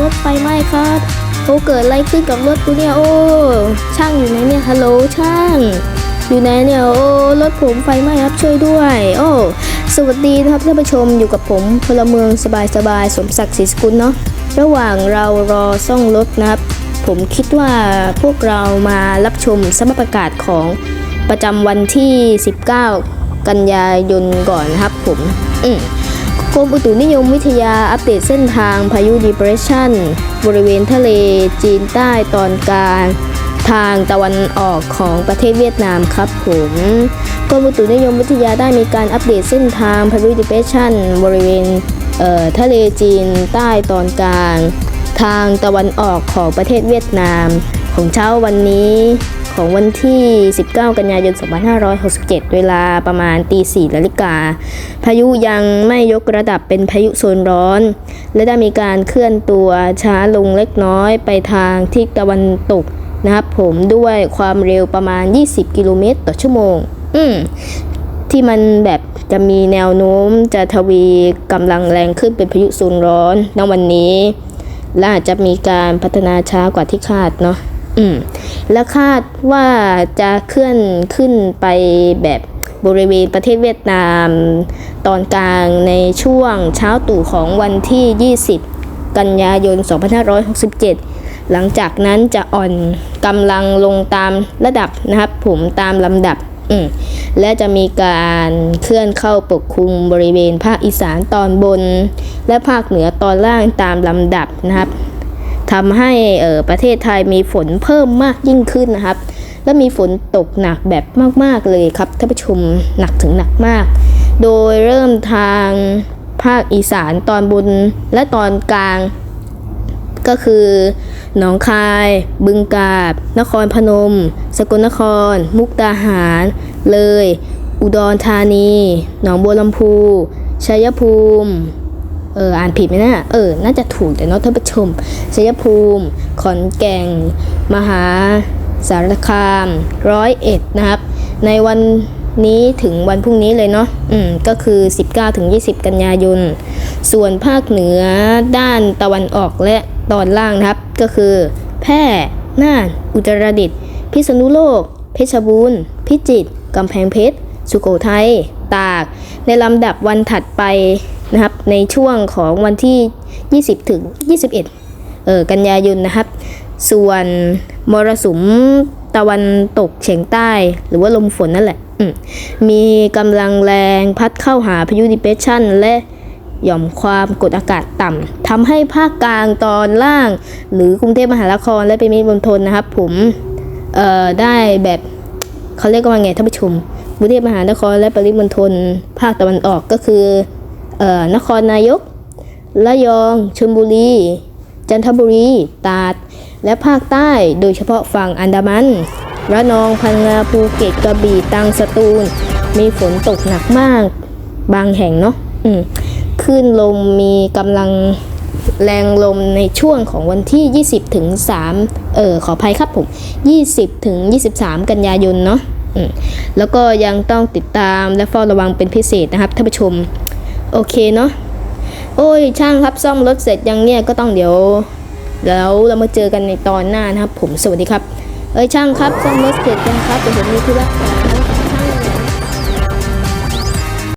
รถไฟไหม้ครับโอ้เกิดอะไรขึ้นกับรถกูเนี่ยโอ้ช่างอยู่ไหนเนี่ยฮัลโหลช่าง อยู่ไหนเนี่ยโอ้รถผมไฟไหม้ครับช่วยด้วย โอ้สวัสดีนะครับท่านผู้ชมอยู่กับผมพลเมืองสบายๆสมศักดิ์ศรีสกุลเนาะระหว่างเรารอซ่อมรถนะครับ ผมคิดว่าพวกเรามารับชมสมประกาศของประจำวันที่ 19 กันยายนก่อนนะครับผม อืม กรมอุตุนิยมวิทยาอัปเดตเส้นทางพายุ depression บริเวณทะเลจีนใต้ตอนกลางทางตะวันออกของประเทศเวียดนามครับผมกรมอุตุนิยมวิทยาได้มีการอัปเดตเส้นทางพายุ depression บริเวณเทะเลจีนใต้ตอนกลาง ทางตะวันออกของประเทศเวียดนาม ของเช้าวันนี้ ของวันที่ 19 กันยายน 2567 เวลาประมาณตี4นาฬิกา พายุยังไม่ยกระดับเป็นพายุโซนร้อน และได้มีการเคลื่อนตัวช้าลงเล็กน้อยไปทางทิศตะวันตกนะครับผมด้วยความเร็วประมาณ 20 กิโลเมตรต่อชั่วโมง อืมที่มันแบบจะมีแนวโน้มจะทวีกำลังแรงขึ้นเป็นพายุโซนร้อนในวันนี้ และอาจจะมีการพัฒนาช้ากว่าที่คาดเนาะ อืมและคาดว่าจะเคลื่อนขึ้นไปแบบบริเวณประเทศเวียดนาม ตอนกลางในช่วงเช้าตู่ของวันที่ 20 กันยายน 2567 หลังจากนั้นจะอ่อนกำลังลงตามระดับนะครับผมตามลำดับและจะมีการเคลื่อนเข้าปกคลุมบริเวณภาคอีสานตอนบน และภาคเหนือตอนล่างตามลำดับนะครับ ทำให้เออประเทศไทยมีฝนเพิ่มมากยิ่งขึ้นนะครับ และมีฝนตกหนักแบบมากๆเลยครับท่านผู้ชมหนักถึงหนักมาก โดยเริ่มทางภาคอีสานตอนบนและตอนกลาง ก็คือหนองคาย บึงกาฬนครพนม สกลนคร มุกดาหาร เลย อุดรธานี หนองบัวลำพูชัยภูมิ เอออ่านผิดไหมนะเออ น่าจะถูกแต่เนาะท่านผู้ชมชัยภูมิ ขอนแก่น มหาสารคาม ร้อยเอ็ดนะครับ ในวันนี้ถึงวันพรุ่งนี้เลยเนาะ อืม ก็คือ 19ถึง20 กันยายน ส่วนภาคเหนือด้านตะวันออกและตอนล่างนะครับ ก็คือ แพร่ น่าน อุตรดิตถ์ พิษณุโลก เพชรบูรณ์ พิจิตร กำแพงเพชร สุโขทัย ตาก ในลำดับวันถัดไป นะครับในช่วงของวันที่ 20 ถึง 21เออกันยายนนะครับ ส่วนมรสุมตะวันตกเฉียงใต้ หรือว่าลมฝนนั่นแหละมมีกำลังแรงพัดเข้าหาพายุดิเพรสชันและหย่อมความกดอากาศต่ำทำให้ภาคกลางตอนล่าง หรือกรุงเทพมหานครและปริมณฑลนะครับ ผมเอ่อได้แบบเขาเรียกว่าไงท่านผู้ชมกรุงเทพมหานครและปริมณฑลภาคตะวันออกก็คือ นครนายก ระยองชลบุรี จันทบุรี ตราด และภาคใต้โดยเฉพาะฝั่งอันดามัน ระนองพังงาภูเก็ตกระบี่ตรังสตูล มีฝนตกหนักมาก บางแห่งเนาะอืมคลื่นลมมีกำลังแรงลมในช่วงของวันที่ 20 ถึง 3 เออขออภัยครับผม 20 ถึง 23 กันยายนเนาะแล้วก็ยังต้องติดตามและเฝ้าระวังเป็นพิเศษนะครับท่านผู้ชม โอเคเนาะโอ้ยช่างครับซ่อมรถเสร็จยังเนี่ยก็ต้องเดี๋ยวแล้วเรามาเจอกันในตอนหน้านะครับ ผมสวัสดีครับ เอ้ยช่างครับซ่อมรถเสร็จยังครับเดี๋ยวผมมีธุระ